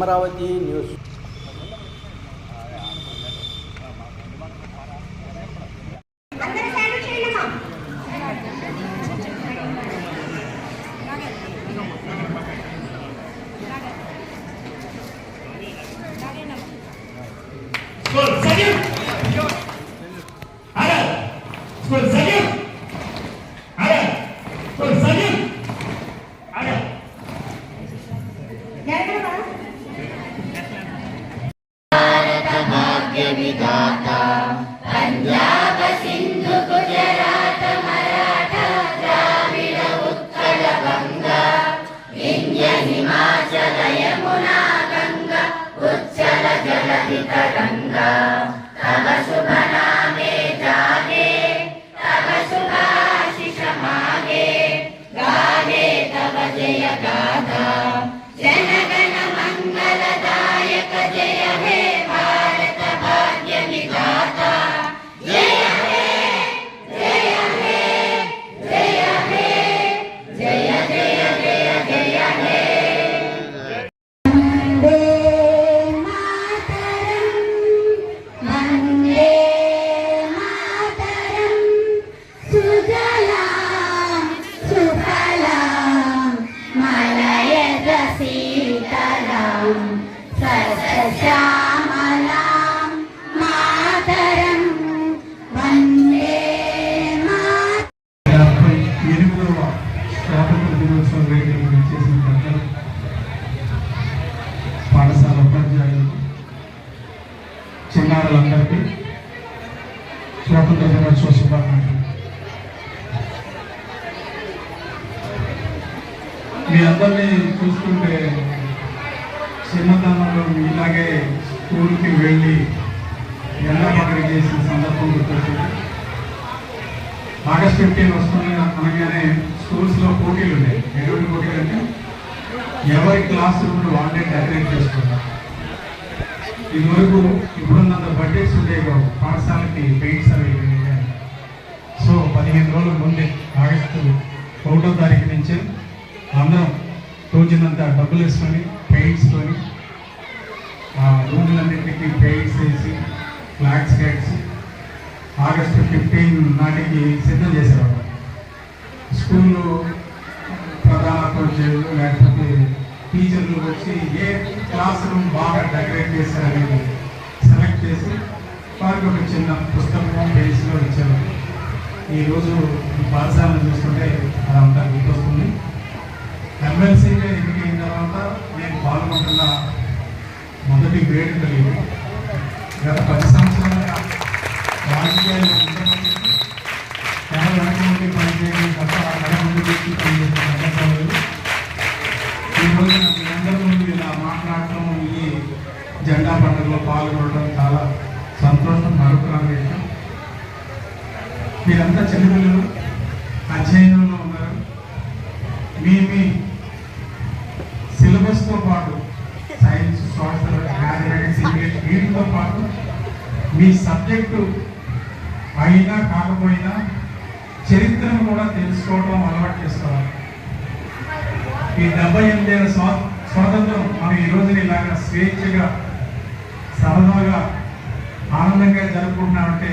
Vision Amaravati news అందరూ silent Dragon. పాఠశాల ఉపాధ్యాయులు చిన్నారులందరికీ స్వాతంత్ర దినోత్సవ శుభాకాంక్షలు. మీ అందరినీ చూస్తుంటే చిన్నతనంలో ఇలాగే స్కూల్కి వెళ్ళి ఎండ చేసిన సందర్భం గుర్తొచ్చింది. ఆగస్ట్ ఫిఫ్టీన్ వస్తుంది అనగానే స్కూల్స్లో పోటీలు ఉన్నాయి. ఎటువంటి పోటీలు అంటే ఎవరి క్లాస్ రూమ్లు వాళ్ళే డెకరేట్ చేసుకున్నారు ఇదివరకు ఇప్పుడున్నంత బడ్జెట్స్ ఉండేవి కావు పాఠశాలకి పెయింట్స్ అవి సో పదిహేను రోజుల ముందే ఆగస్టు ఒకటో తారీఖు నుంచి అందరం తోచినంత డబ్బులు వేసుకొని ఆ రూమ్లన్నింటికి పెయింట్స్ వేసి ఫ్లాట్స్ కట్స్ ఆగస్టు ఫిఫ్టీన్ నాటికి సిద్ధం చేసేవాడు స్కూల్లో ప్రధాన ఉపాధ్యాయులు లేకపోతే టీచర్లు వచ్చి ఏ క్లాస్ రూమ్ బాగా డెకరేట్ చేశారనేది సెలెక్ట్ చేసి వారికి ఒక చిన్న పుస్తకం పేజీలో ఇచ్చారు. ఈరోజు ఈ పాఠశాలను చూస్తుంటే అదంతా గుర్తొస్తుంది. ఎమ్మెల్సీగా ఎన్నికైన తర్వాత నేను పాల్గొంటున్న మొదటి వేడుకలు ఇవి గత పది సంవత్సరాలుగా రాజకీయాలు ఉండబట్టి కేవలం వెనక నుండి పనిచేయడం తప్ప నెల ముందు వచ్చి పనిచేసిన సందర్భాలు. ఈ మీ అందరి ముందు ఇలా మాట్లాడటం ఈ జెండా పండుగలో పాల్గొనడం చాలా సంతోషం మరొకరాని విషయం మీరంతా చిన్నపిల్లలు అధ్యయనంలో ఉన్నారు. మీ మీ సిలబస్తో పాటు వీటితో పాటు మీ సబ్జెక్టు అయినా కాకపోయినా చరిత్రను కూడా తెలుసుకోవడం అలవాటు చేసుకోవాలి ఈ డెబ్బై ఎనిమిదేళ్ళ స్వా స్వాతంత్రం మనం ఈ రోజున ఇలాగా స్వేచ్ఛగా సరదాగా ఆనందంగా జరుపుకుంటున్నామంటే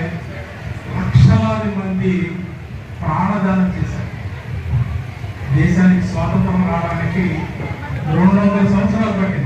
లక్షలాది మంది ప్రాణదానం చేశారు. దేశానికి స్వాతంత్రం రావడానికి రెండు వందల సంవత్సరాలు పట్టింది.